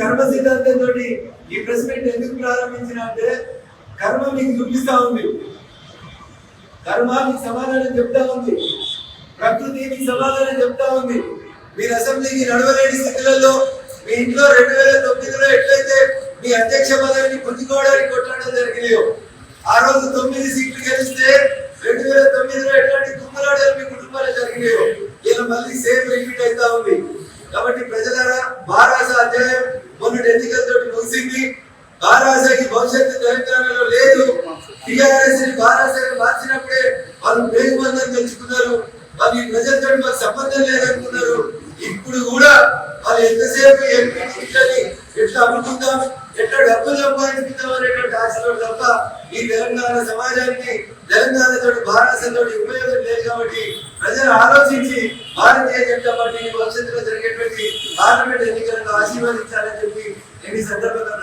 కర్మ సిద్ధాంతంతో ఈ ప్రెస్ మీట్ ఎందుకు ప్రారంభించిన అంటే కర్మ మీకు చూపిస్తా ఉంది. కర్మ మీకు సమాధానం చెప్తా ఉంది. ప్రకృతి మీకు సమాధానం చెప్తా ఉంది. మీరు అసెంబ్లీకి నడవలేని స్థితిలో మీ ఇంట్లో రెండు వేల తొమ్మిదిలో ఎట్లయితే మీ అధ్యక్ష పదవిని పుంజుకోవడానికి కొట్టడం జరిగినాయో ఆ రోజు తొమ్మిది సీట్లు గెలిస్తే రెండు వేల తొమ్మిదిలో ఎట్లాంటి తుమ్మలాడాలు మీ కుటుంబాలు జరిగినాయో ఇలా మళ్ళీ సేమ్ రిపీట్ అవుతా ఉంది. మొన్నటి ఎన్నికలతో ముగిసింది. బారాసాకి భవిష్యత్తు తెలంగాణలో లేదు. టిఆర్ఎస్ బారాసాకి మార్చినప్పుడే వాళ్ళు పేగుబంధం తెచ్చుకున్నారు. వాళ్ళు ఈ ప్రజలతో మాకు సంబంధం లేదనుకున్నారు. ఇప్పుడు కూడా వాళ్ళు ఎంతసేపు ఎంపీ ఎట్లా అమ్ముకుందాం ఎట్లా డబ్బులు సంపాదించుకుందాం అనేటువంటి ఆశలో తప్ప ఈ తెలంగాణ సమాజానికి తెలంగాణతో భారతతో ఉపయోగం లేదు కాబట్టి ప్రజలు ఆలోచించి భారతీయ జనతా పార్టీ భవిష్యత్తులో జరిగేటువంటి పార్లమెంట్ ఎన్నికలను ఆశీర్వదించాలని ಈ ಸಂದರ್ಭದಲ್ಲಿ